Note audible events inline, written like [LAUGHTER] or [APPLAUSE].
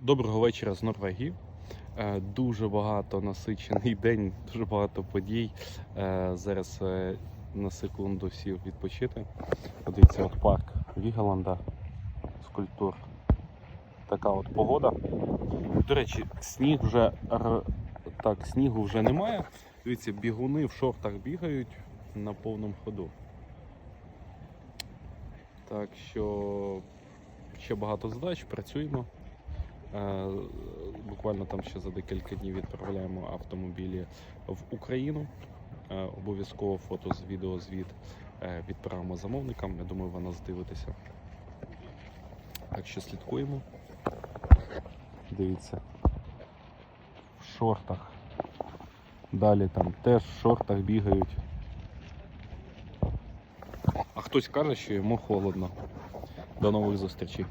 Доброго вечора з Норвегії. Е, Дуже багато насичений [LAUGHS] день, дуже багато подій. Е, Зараз е, на секунду сів відпочити. Подивіться, от парк Вігаланда, скульптур. Така от погода. До речі, сніг вже так, снігу вже немає. Дивіться, бігуни в шортах бігають на повному ходу. Так що ще багато задач, працюємо. Е, Буквально там ще за декілька днів відправляємо автомобілі в Україну. Е, Обов'язково фото з відеозвіт е, відправимо замовникам. Я думаю, ви нас дивитеся. Так що слідкуємо. Дивіться. В шортах. Далі там теж в шортах бігають. А хтось каже, що йому холодно. До нових зустрічей.